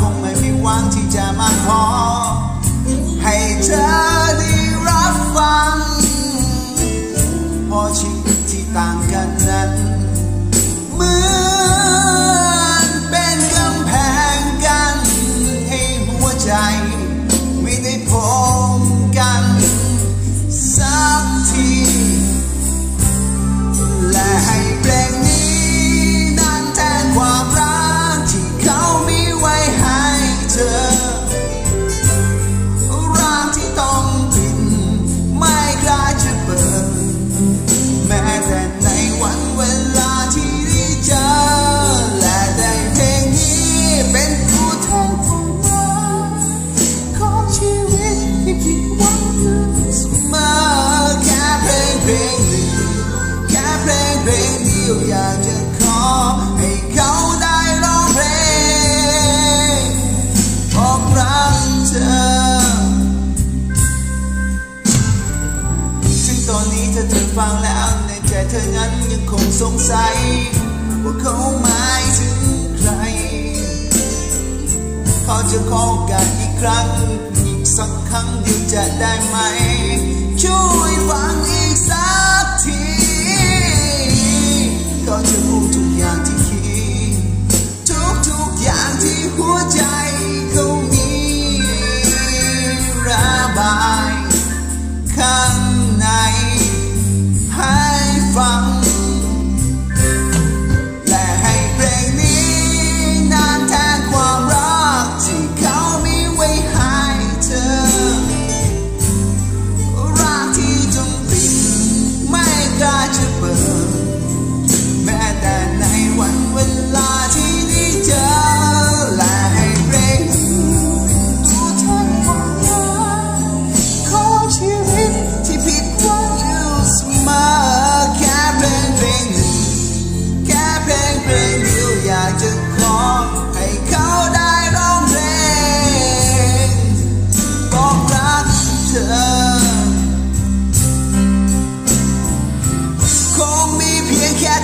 คงไม่มีวันที่จะมาขอันยังคงสงสัย ว่าเขาหมายถึงใคร ขอจะขอโอกาสอีกครั้ง อีกสักครั้งเดียวจะได้ไหม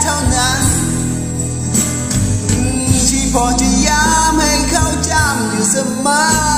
ท่านั้นที่พอจะย้ำให้เขาจำอยู่เสมอ